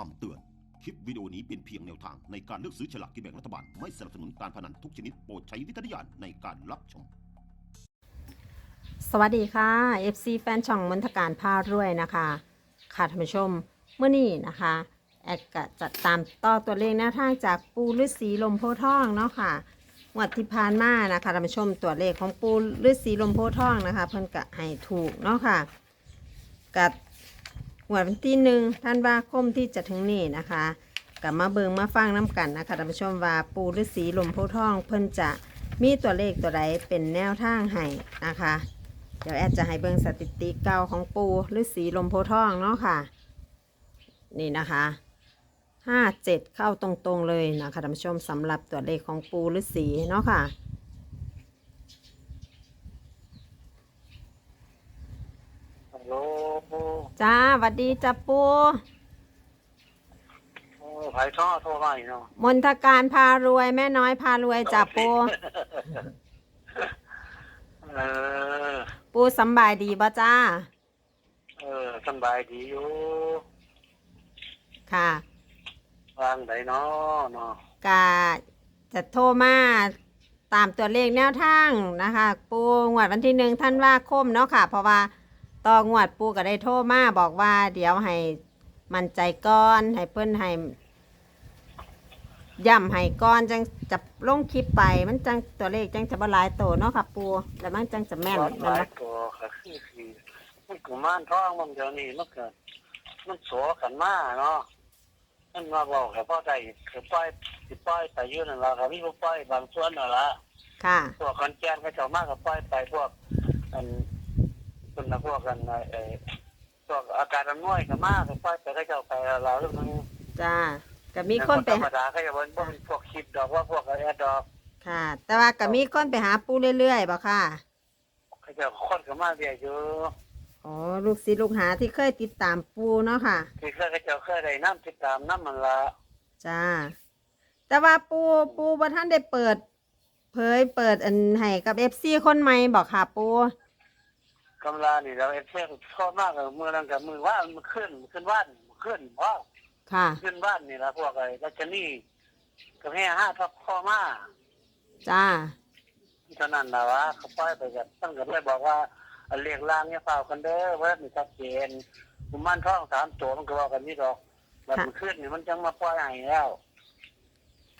คำเตือน คลิปวิดีโอนี้เป็นเพียงแนวทางในการเลือกซื้อฉลากกินแบ่งรัฐบาล ไม่สนับสนุนการพนันทุกชนิดโปรดใช้วิจารณญาณในการรับชม สวัสดีค่ะ FC แฟนช่องมนทการพารวยนะคะ ค่ะท่านผู้ชมเมื่อนี้นะคะ แอดก็จะตามต่อตัวเลขแนวทางจากปูฤาษีลมโพธิ์ทองเนาะค่ะงวดที่ผ่านมานะคะท่านผู้ชมตัวเลขของปูฤาษีลมโพธิ์ทองนะคะ เพิ่นกะให้ถูกเนาะค่ะกับ งวดวันที่หนึ่งท่านว่าคมที่จะถึงนี้นะคะกลับมาเบิงมาฟังน้ำกันนะคะท่านผู้ชมว่าปูฤาษีลมโพทอง เพิ่นจะมีตัวเลขตัวใดเป็นแนวทางให้นะคะ เดี๋ยวแอดจะให้เบิงสถิติเก่าของปูฤาษีลมโพทองเนาะค่ะ นี่นะคะห้าเจ็ดเข้าตรงๆเลยนะคะท่านผู้ชมสำหรับตัวเลขของปูฤาษีเนาะค่ะ ฮัล โหลจ้าหวัดดีจ้าปูโอ้ไผ่ท่อโทรมาอีกเนาะมนทการพารวยแม่น้อยพารวยจ้าปูเออ ปูสำบายดีบ่จ้า เออสำบายดีอยู่ค่ะวางไดเนาะเนาะกาจะโทรมาตามตัวเลขแนวทางนะคะ ปูงวดวันที่หนึ่งท่านว่าคมเนาะค่ะ เพราะว่า ต่องวดปูก็ได้โทรมาบอกว่า เดี๋ยวให้มั่นใจก้อนให้เพิ่นให้ย่ำให้ก้อนจังจะลงคลิปไป มันจังตัวเลขจังจะบหลายโตเนาะค่ะปูแล้วมันจังจะแม่นวัดหแมันลายบ่ตัวก็คือคือมันกุมารทองมันเดี๋ยวนี้มันเกิดมันโสกันมาเนาะมันมาบอกแค่พ่อใจคือป้ายสิป้ายไปอยืนนั่นละครับมีผู้ป้ายบางส่วนนั่นละค่ะ พวกคอนแกนเขาเจ้ามากกับป้ายไปพวกอัน คนนะพวกกันไอ้ไอ้พวกอาการอำนวยกับมากกับป้ายไปเขาเจ้าไปแล้วเรื่องมันจ้าก็มีคนไปธรรมดาเขาจะบอกว่าพวกคลิปดอกว่าพวกอะไรดอก ค่ะ แต่ว่าก็มีคนไปหาปูเรื่อยๆบ่ค่ะเขาจะคนกับมาเรียอยู่อ๋อลูกศิษย์ลูกหาที่เคยติดตามปูเนาะค่ะ ที่เคยเขาเจ้าเคยได้น้ำติดตามน้ำมันละจ้า แต่ว่าปูปูบ่ท่านได้เปิด เผยเปิดอันให้กับเอฟซีคนใหม่บอกค่ะปู กำลานี่เราเอฟเฟกชอบมากเลยมือนั่งกับมือว่านมันขึ้นขึ้นว่านขึ้นว้าวค่ะ ขึ้นว่านนี่ละพวกไอ้รัชนีกับแห่ห้าทับข้อมาจ้าเท่านั้นนะวะเขาปล่อยไปกันตั้งแต่เลยบอกว่าเอาเรียกล่างเนี่ยเปล่ากันเด้อว่ามีชัดเจนกุมารทองสามตัวมันก็บอกกันนี่ดอกแบบมันขึ้นนี่มันจังมาปล่อยให้แล้ว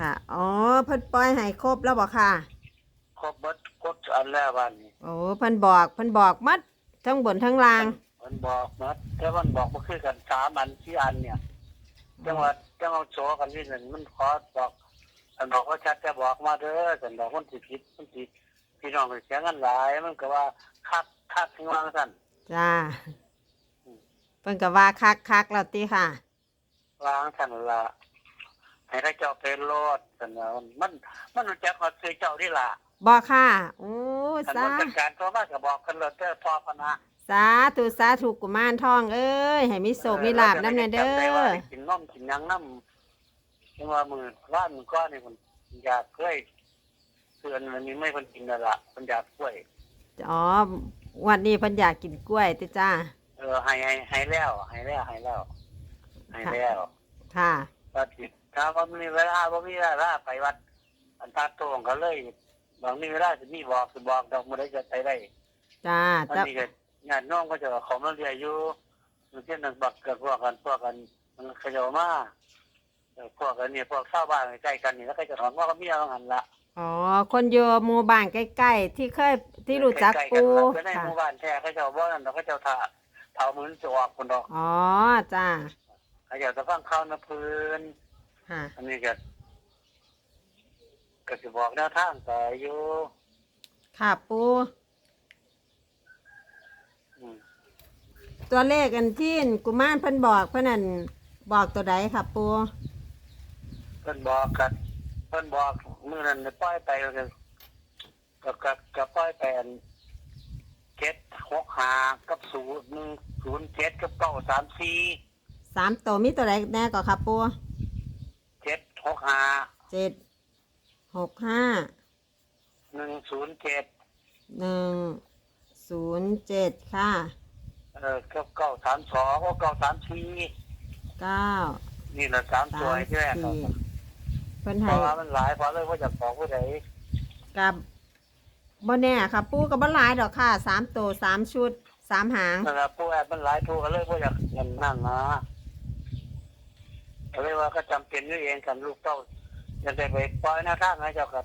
ค่ะ อ๋อเพิ่นปล่อยให้ครบแล้วบอกค่ะ ครบเบิดกดอันแล้ววันนี้โอ้เพิ่นบอกเพิ่นบอกมัดทั้งบนทั้งล่างมันบอกนะแต่มันบอกมาคือกันสามอันสี่อันเนี่ย จังหวัดจังเอาโชว์กันนี่นั่นมันขอบอกอันบอกว่าชัดจะบอกมาเด้อสันบอกคนสิผิดคนสิพี่น้องเสียงกันหลาย มันก็ว่าคักคักที่วางสั่นจ้าเพิ่นก็ว่าคักคักๆแล้วติค่ะวางสั่นละให้ได้เจ้าเป็นโลดสันว่ามันมันรู้จักเขาซื้อเจ้าที่ละ บอกค่ะ โอ้สันสามันเป็นการตัวมากก็บอกกันเลยเด้อพอพนะสาธุสาธุกุมารทองเอ้ยให้มีโศกมีลาบน้ำแน่เด้จำได้ว่าอได้กินนมกินหยังน้ำยังว่ามือว่านมือก้อนนี่มันอยากกล้วยเตือนมันนี้ไม่คนกินนั่นละมันอยากกล้วยอ๋อวันนี้เพิ่นอยากกินกล้วยติจ้า เออให้ให้ให้แล้วให้แล้วให้แล้วให้แล้วค่ะก็ติดถ้าว่ามีเวลาว่ามีเวลาไปวัด อันตาโตงก็เลย บางมีเวลาจะมีบอกสิบอกดอกมันได้จะไปได้จ้าอันแต่นี้ก็งานน้องก็จะเขอมาเรียนอยู่เช่นนักบักกับพวกกันพวกกันมันขยอมาเออพวกกันเนี่ยพวกชาวบ้านใกล้กันนี่แล้วก็จะถอนว่าก็มีอะไรหันละอ๋อ คนอยู่หมู่บ้านใกล้ๆ ที่เคยที่รู้จักใล้ๆปูนแล้วในค่ะหมู่บ้านแท้เขาจะว่านั่นเราก็จะถ่าเท่ามือจะออกคนดอกอ๋อจ้าเขาจะจะฟังข้าวนะพื้น ค่ะ อันนี้ก็ ก็จะบอกแนวทางแต่อยู่ค่ะปูอืมตัวเลขอันที่กุมารเพิ่นบอกเพิ่นนั่นบอกตัวใดค่ะปูเพิ่นบอกกันเพิ่นบอกเมื่อนั้นปล่อยไปก็ก็ก็ก็ปล่อยไปอันเจ็ดหกห้ากับศูนย์หนึ่งศูนย์เจ็ดกับเก้าสามสี่สามตัวมีตัวใดแน่ก็ค่ะปูเจ็ดหกห้าเจ็ด หกห้าหนึ่งศูนย์เจ็ดหนึ่งศูนย์เจ็ดค่ะเออกับเก้าสามสองกับเก้าสามสี่เก้านนี่แหละสามตัวให้แรกครับสี่เพิ่นเพให้ราะว่ามันหลายเพราะเลยว่าจะบอกผู้ใดกับบ่แน่ค่ะ ปูกับบ่หลายดอกค่ะสามตัวสามชุดสามหางนั่นแหละผู้แอบมันหลายผู้ก็เลยว่าอยากเงินนั่นนะก็เลยว่าก็จำเป็นด้วยเองกันลูกเต้า อยังได้ไปปล่อยหน้าทางให้เจ้ากับ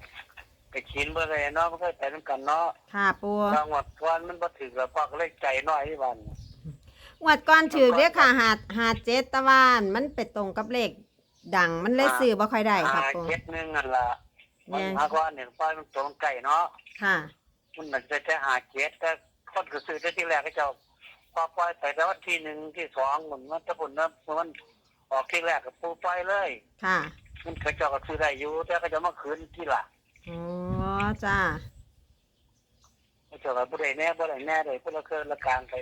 ไปขินเบื่อเลยเนาะมันก็ไปน้ำกันเนาะค่ะปูบางวัดวันมันบ่ถึงแล้วพ่อก็เลยใจน้อยที่บ้านงวดก่อนถือเรียกค่ะหาหาเจ็ดตะวันมันไปตรงกับเลขดังมันเลยซื้อบ่ค่อยได้ค่ะหาปูเจ็ดหนึงนั่นล่ะมันแม่นหาก้อนเนี่ยปล่อยมันตรงไก่เนาะค่ะ มันน่ะจะจะหาเจ็ดแต่คนก็ซื้อได้ที่แรกก็เจ้าพอปล่อยไปแต่ว่าที่หนึ่งที่สองมันมันจะผลนะมันออกที่แรกกับปูปล่อยเลย ค่ะ มันเขาเจ้าก็ซื้อได้อยู่แต่เขาจะมาคืนที่หลังอ๋อจ้าเขาเจ้าก็บ่ได้แน่บ่ได้แน่เลยพวกเราเคยละกลางไป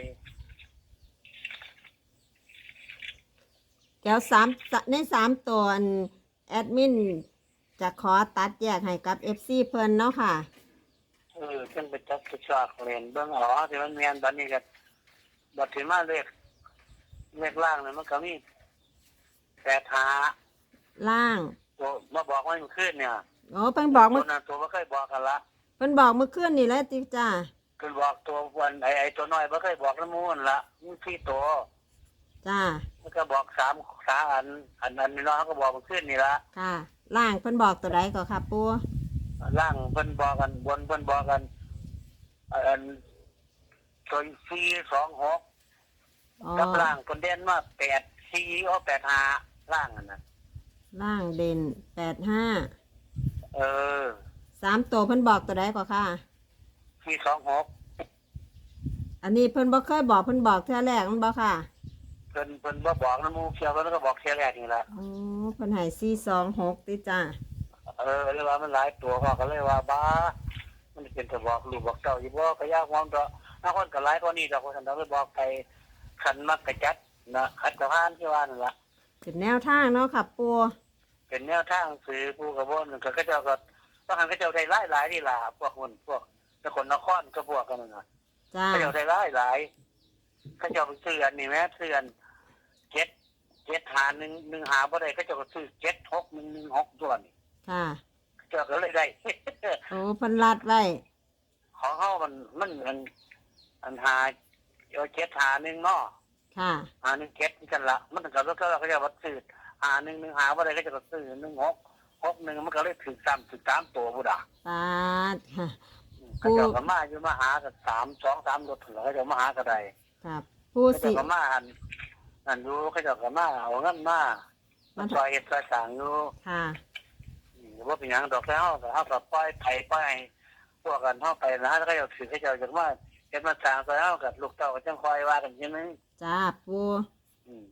แก้วสามในสามตัวอันแอดมิน จะขอตัดแยกให้กับ FC เพิ่นเนาะค่ะ เออจังไปจับกระชากเล่นเบิ่งอ๋อที่มันเมียนบัดนี้ก็บัดถึงมาเลขเลขล่างเนี่ยมันก็มีแปดหา ล่างตัวมาบอกว่ามันขึ้นเนี่ยอ๋อเพิ่นบอกตัเมื่วอนั้นตัวบ่เคยบอกกันละเพิ่นบอกเมื่อคืนนี่แหล้วติจ้าคือบอกตัววันไอ้ไอ้ตัวน้อยบ่เคยบอกน้ำมูลละมันสี่ตัวจ้ามันก็บอกสามสามอัน อันอันน้อยเขาก็บอกมันขึ้นนี่ละค่ะล่างเพิ่นบอกตัวใดก็ค่ะปูล่างเพิ่นบอกกันบนเพิ่นบอกกันอันตัวสี่สองหกอ๋อกับล่างคนเด่นมาแปดสี่เอาแปดห้าล่างอันนั้น ล่างเด่นแปดห้าเออ สามตัวเพิ่นบอกตัวใดก็ค่ะสี่สองหกอันนี้เพิ่นบ่เคยบอกเพิ่นบอกเท่าแรกมันบ่ค่ะเพิ่นเพิ่นบ่บอกน้ำมูเขียวเพิ่นก็บอกแค่แรกนี่ละอ๋อเพิ่นให้สี่สองหกติจ้าเออเลยว่ามันหลายตัวเขาก็เลยว่าบ้า มันเป็นจะบอกลูกบอกเจ้าอยู่บ่ก็ยากมองตัวถ้าคนก็หลายกว่านี้ดอกคนเราเลยบอกไปขันมักกระจัดนะขัดกระพานที่ว่านั่นละ เป็นแนวทางเนาะค่ะปูเป็นแนวทางสื่อผู้กระบวนก็ก็เจ้าก็ต้องหันก็เจ้าได้หลายหลายนี่ล่ะพวกคนพวกนครนครก็พวกกันนั่นน่ะจ้าก็เจ้าได้หลายหลายก็เจ้าไปซื้ออันนี้แม้ซื้ออันเจ็ดเจ็ดหาหนึ่งหนึ่งหาบ่ได้ก็เจ้าก็ซื้อเจ็ดหกหนึ่งหนึ่งหกตัวนี่ค่ะเจ้าก็เลยได้โอ้เพิ่นรัดไว้ของเขามันมันอันอันหาเอาเจ็ดหาหนึ่งเนาะ ค่ะหาหนึ่งเจ็ดกันละมันก็แล้วก็เราก็จะวัดซื้อหาหนึ่งหนึ่งหาว่าอะไรก็จะซื้อหนึ่งหกหกหนึ่งมันก็เลยถึงสามถึงสามตัวบุดาปาดค่ะก็จะก็มาอยู่มาหากับสามสองสามรถถึงแล้วก็จะมาหากันได้ครับปูก็จะสิก็มาอันอันดูก็จะก็มาเอาเงินมามัน ซอยเห็ดซอยสางอยู่ ค่ะ ว่าเป็นอย่างดอกแล้วแต่เขาก็ปล่อยไปปล่อยพวกกันเข้าไปนะแล้วก็จะถือก็จะจะมา เห็ดมาสางซอยเอากับลูกเต้าก็จังคอยว่ากันใช่ไหมจ้าปูอืม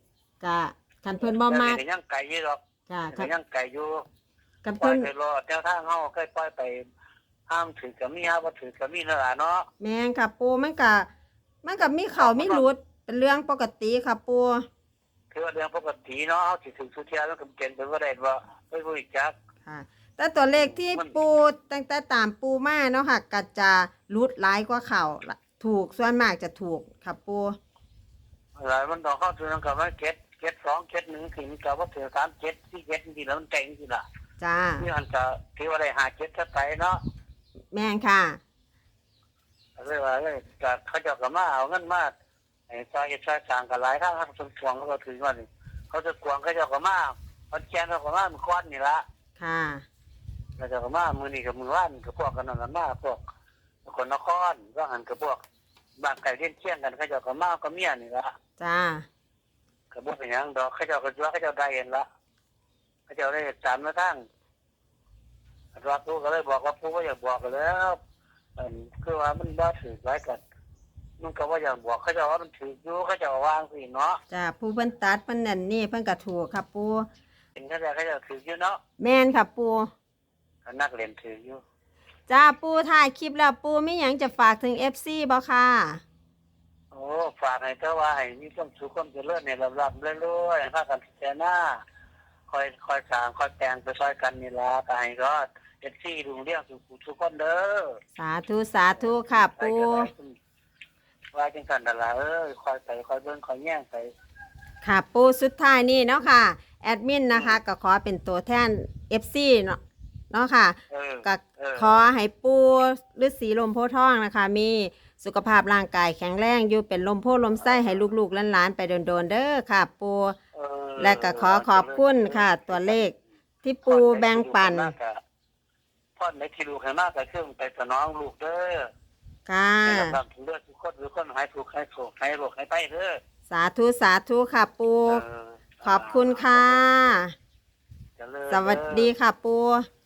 กะคันเพิ่นบ่มากแต่ยังไก่อยู่หรอกจ้าแต่คันยังไก่อยู่กันปล่อเพิ่ยนไปรอดแนวทางเฮาเคยปล่อยไปห้ามถือกับมีห้ามบ่ถือกับมีนั่นล่ะเนาะแม่งค่ะปูมันกะมันกะมีเขามีหลุดเป็นเรื่องปกติค่ะปูคือว่าเรื่องปกติเนาะเฮาสิถือสุเทียแล้วก็เกณฑ์เป็นบ่ได้ว่าไม่รู้อีกจัก ค่ะ แต่ตัวเลขที่มันปูตั้งแต่ตามปูมาเนาะค่ะก็จะรุดร้ายกว่าเขาละ ถูกส่วนมากจะถูกค่ะปูหลายมันต้องเข้าถึงกับว่าเก็ดเก็ด2เก็ด1ถึงกับว่าถือ3เก็ด4เก็ดนี่แล้วมันแต่งสิล่ะจ้านี่มันจะถือว่าได้5เก็ดซะไปเนาะแม่งค่ะเลยว่าเลยก็เขาเจ้าก็มาเอาเงินมาไอ้ซอยเฮ็ดซอยสร้างก็หลายทางทางสวนสวงเขาก็ถือว่านี่เขาจะกวงเขาเจ้าก็มาเขาแจ้งเขาก็มามันก้อนนี่ละค่ะเราจะมามือนี้กับมือว่านกับพวกกันนั่นนะมาพวก คนนครก็หันกับพวกบ้านไก่เลี้ยงเชี่ยงกันเขาเจ้าก็มาก็เมียนี่ละจ้ากับพวกเป็นหยังดอกเขาเจ้าก็ว่าเขาเจ้าได้เห็นละเขาเจ้าได้สามมาทั้งรับผู้ก็เลยบอกว่าผู้ก็อยากบอกกันแล้วอันคือว่ามันบ่ถือไว้กันมันก็ว่าอยากบอกเขาเจ้าว่ามันถืออยู่เขาเจ้าก็วางสิเนาะจ้าผู้เพิ่นตัดเพิ่นนั่นนี่เพิ่นก็ถูกค่ะปูเป็นเขาเจ้าเขาเจ้าถืออยู่เนาะแม่นค่ะปูนักเรียนถืออยู่ จ้าปูถ่ายคลิปแล้วปูมีหยังจะฝากถึง FC บ่ค่ะ โอ้ฝากให้เจ้าว่าให้มีความสุขความเจริญในลำดับเรื่อยๆพากันพิจารณาคอยคอยสร้างคอยแต่งไปซอยกันนี่ล่ะก็ให้รอดเอ็ดซี่ดุงเรื่องสุขทุกคนเด้อสาธุสาธุค่ะไปปูกันได้ว่าจังกันนั่นล่ะเอ้ยคอยไปคอยเบิ่งคอยแย่งไปค่ะปูสุดท้ายนี่เนาะค่ะ แอดมินนะคะ ก็ขอเป็นตัวแทน FC เนาะ เนาะค่ะเออก็เออขอให้ปูฤาษีลมโพธิ์ทองนะคะ มีสุขภาพร่างกายแข็งแรงอยู่เป็นลมโพธิ์ลมไส้ให้ลูกๆหลานๆไปโดนๆเด้อค่ะ ปู เออและก็ขอขอบคุณค่ะ ตัวเลขที่ปูแบ่งปันพ่อในที่ลูกให้มากก็เครื่องไปสนองลูกเด้อค่ะ ให้กำลังถึงเลือดทุกคนทุกคนหายถูกข์หายโศกหายโรคหายไปเด้อสาธุสาธุค่ะปูเออขอบคุณค่ะ เจริญสวัสดีค่ะปูเ